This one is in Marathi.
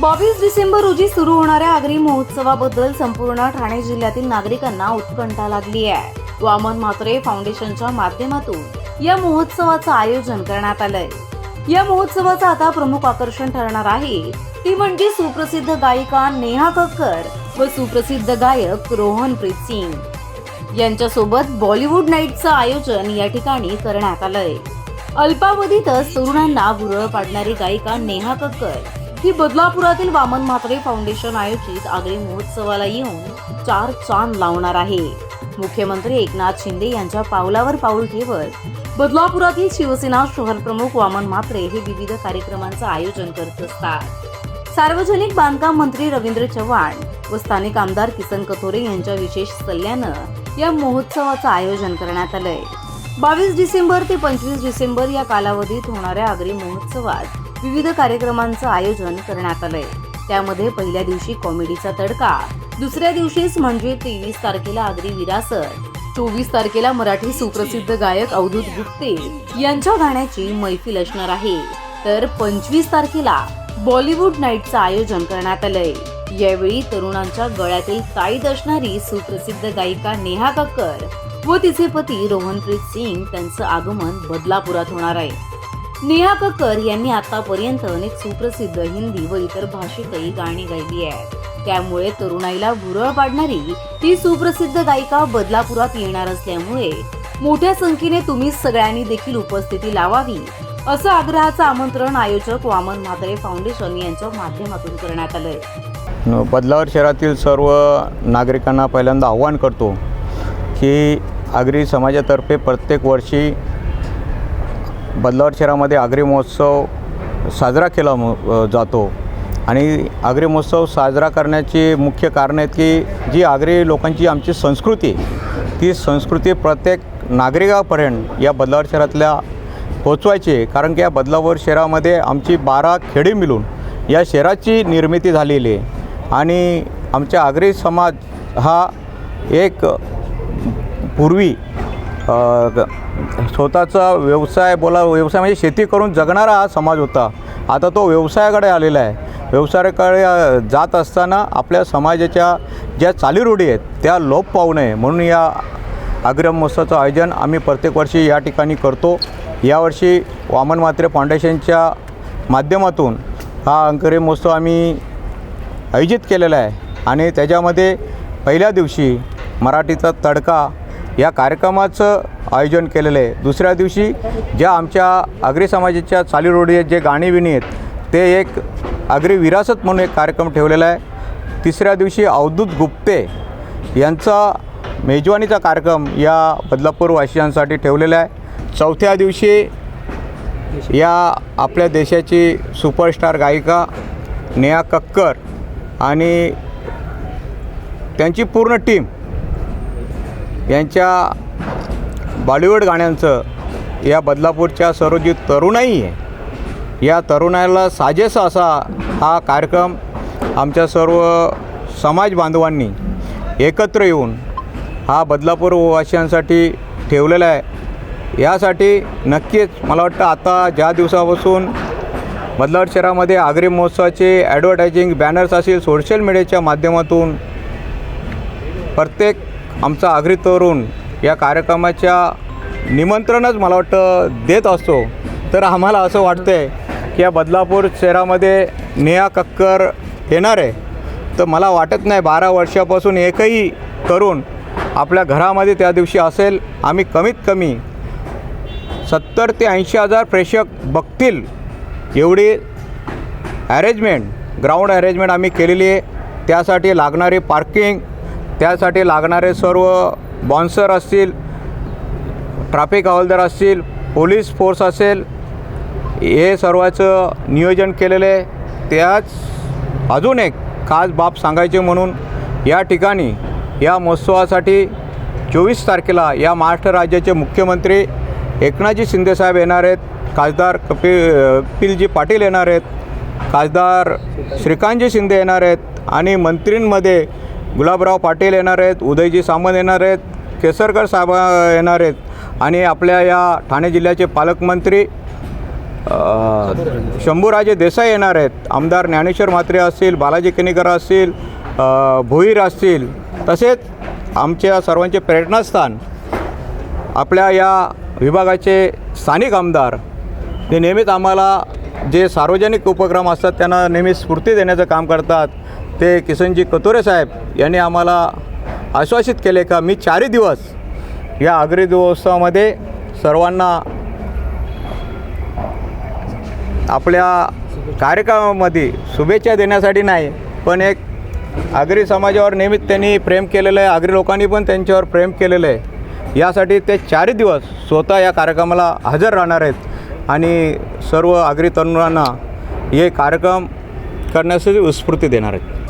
बावीस डिसेंबर रोजी सुरू होणाऱ्या आगरी महोत्सवाबद्दल संपूर्ण ठाणे जिल्ह्यातील नागरिकांना उत्कंठा लागली आहे. वामन म्हात्रे फाउंडेशनच्या माध्यमातून या महोत्सवाचं आयोजन करण्यात आलंय. या महोत्सवाचं आता प्रमुख आकर्षण ठरणार आहे. ती म्हणजे सुप्रसिद्ध गायिका नेहा कक्कर व सुप्रसिद्ध गायक रोहनप्रीत सिंग. यांच्यासोबत बॉलिवूड नाईटचं आयोजन या ठिकाणी करण्यात आलंय. अल्पावधीतच तरुणांना भुरळ पाडणारी गायिका नेहा कक्कर ही बदलापुरातील वामन म्हात्रे फाउंडेशन आयोजित आगरी महोत्सवाला येऊन चार चांद लावणार आहे. मुख्यमंत्री एकनाथ शिंदे यांच्या पावलावर पाऊल ठेवत बदलापुरातील शिवसेना शहर प्रमुख वामन म्हात्रे हे विविध कार्यक्रमांचं आयोजन करत असतात. सार्वजनिक बांधकाम मंत्री रवींद्र चव्हाण व स्थानिक आमदार किसन कथोरे यांच्या विशेष सल्ल्यानं या महोत्सवाचं आयोजन करण्यात आलंय. बावीस डिसेंबर ते पंचवीस डिसेंबर या कालावधीत होणाऱ्या आगरी महोत्सवात विविध कार्यक्रमांचं आयोजन करण्यात आलंय. त्यामध्ये पहिल्या दिवशी कॉमेडीचा तडका दुसऱ्या दिवशीच म्हणजे तेवीस तारखेला आगरी विरासत चोवीस तारखेला मराठी सुप्रसिद्ध गायक अवधूत गुप्ते यांच्या गाण्याची मैफिल असणार आहे. तर पंचवीस तारखेला बॉलिवूड नाईटचं आयोजन करण्यात आलंय. यावेळी तरुणांच्या गळ्यातील ताईत असणारी सुप्रसिद्ध गायिका नेहा कक्कर व तिचे पती रोहनप्रीत सिंग त्यांचं आगमन बदलापुरात होणार आहे. नेहा कक्कर यांनी आतापर्यंत अनेक सुप्रसिद्ध हिंदी व इतर भाषेतही गाणी गायली आहेत. त्यामुळे तरुणाईला भुरळ पाडणारी ती सुप्रसिद्ध गायिका बदलापुरात येणार असल्यामुळे मोठ्या संख्येने तुम्ही सगळ्यांनी देखील उपस्थिती लावावी असं आग्रहाचं आमंत्रण आयोजक वामन म्हात्रे फाउंडेशन यांच्या माध्यमातून करण्यात आलंय. बदलावर शहरातील सर्व नागरिकांना पहिल्यांदा आव्हान करतो की आगरी समाजातर्फे प्रत्येक वर्षी बदलावर शहरामध्ये आग्रे महोत्सव साजरा केला म- जातो आणि आगरी महोत्सव साजरा करण्याची मुख्य कारण आहेत की जी आगरी लोकांची आमची संस्कृती ती संस्कृती प्रत्येक नागरिकापर्यंत या बदलावर शहरातल्या पोचवायची आहे. कारण की या बदलावर शहरामध्ये आमची बारा खेडी मिळून या शहराची निर्मिती झालेली आहे आणि आमच्या आगरी समाज हा एक पूर्वी स्वतःचा व्यवसाय बोला व्यवसाय म्हणजे शेती करून जगणारा हा समाज होता. आता तो व्यवसायाकडे आलेला आहे. व्यवसायाकडे जात असताना आपल्या समाजाच्या ज्या चालीरूढी आहेत त्या लोप पाहू नये. म्हणून या आग्रह महोत्सवाचं आयोजन आम्ही प्रत्येक वर्षी या ठिकाणी करतो. यावर्षी वामन मात्रे फाउंडेशनच्या माध्यमातून हा अंकरी महोत्सव आम्ही आयोजित केलेला आहे. आणि त्याच्यामध्ये पहिल्या दिवशी मराठीचा तडका या कार्यक्रमाचं आयोजन केलेलं आहे. दुसऱ्या दिवशी ज्या आमच्या आगरी समाजाच्या चालीरोडी आहेत जे गाणी विणी आहेत ते एक आगरी विरासत म्हणून एक कार्यक्रम ठेवलेला आहे. तिसऱ्या दिवशी अवधूत गुप्ते यांचा मेजवानीचा कार्यक्रम या बदलापूर वासियांसाठी ठेवलेला आहे. चौथ्या दिवशी या आपल्या देशाची सुपरस्टार गायिका नेहा कक्कर आणि त्यांची पूर्ण टीम यांच्या बॉलिवूड गाण्यांचं या बदलापूरच्या सर्व जी तरुणाई आहे. या तरुणाईला साजेसा असा हा कार्यक्रम आमच्या सर्व समाज बांधवांनी एकत्र येऊन हा बदलापूर वासियांसाठी ठेवलेला आहे. यासाठी नक्कीच मला वाटतं आता ज्या दिवसापासून बदलावर शहरामध्ये आगरी महोत्सवाचे ॲडव्हर्टायझिंग बॅनर्स असतील सोशल मीडियाच्या माध्यमातून प्रत्येक आमचा आगरी तरुण या कार्यक्रमाच्या निमंत्रणच मला वाटतं देत असतो. तर आम्हाला असं वाटतं आहे की या बदलापूर शहरामध्ये नेहा कक्कर येणार आहे. तर मला वाटत नाही बारा वर्षापासून एकही तरुण आपल्या घरामध्ये त्या दिवशी असेल. आम्ही कमीत कमी सत्तर ते ऐंशी हजार प्रेक्षक बघतील. एवढी ॲरेंजमेंट ग्राउंड अरेंजमेंट आम्ही केलेली आहे. त्यासाठी लागणारी पार्किंग त्यासाठी लागणारे सर्व बॉन्सर असतील ट्रॅफिक हवालदार असतील पोलीस फोर्स असेल हे सर्वाचं नियोजन केलेले त्याच अजून एक खास बाब सांगायचे म्हणून या ठिकाणी या महोत्सवासाठी चोवीस तारखेला या महाराष्ट्र राज्याचे मुख्यमंत्री एकनाथजी शिंदेसाहेब येणार आहेत खासदार कपिल कपिलजी पाटील येणार आहेत खासदार श्रीकांतजी शिंदे येणार आहेत आणि मंत्रींमध्ये गुलाबराव पाटील येणार आहेत उदयजी सामंत येणार आहेत केसरकर साहेब येणार आहेत आणि आपल्या या ठाणे जिल्ह्याचे पालकमंत्री शंभूराजे देसाई येणार आहेत. आमदार ज्ञानेश्वर म्हात्रे असतील बालाजी केनेकर असतील भुईर भोईर असतील. तसेच आमच्या सर्वांचे प्रेरणास्थान आपल्या या विभागाचे स्थानिक आमदार ते नेहमीच आम्हाला जे सार्वजनिक उपक्रम असतात त्यांना नेहमी स्फूर्ती देण्याचं काम करतात. ते किसनजी कतोरे साहेब यांनी आम्हाला आश्वासित केले का मी चारही दिवस या आगरी दिवसामध्ये सर्वांना आपल्या कार्यक्रमामध्ये शुभेच्छा देण्यासाठी नाही पण एक आगरी समाजावर नेहमीच त्यांनी प्रेम केलेलं आहे आगरी लोकांनी पण त्यांच्यावर प्रेम केलेलं आहे. यासाठी ते चारही दिवस स्वतः या कार्यक्रमाला हजर राहणार आहेत आणि सर्व आगरी तरुणांना हे कार्यक्रम करण्यासाठी उत्स्फूर्ती देणार आहेत.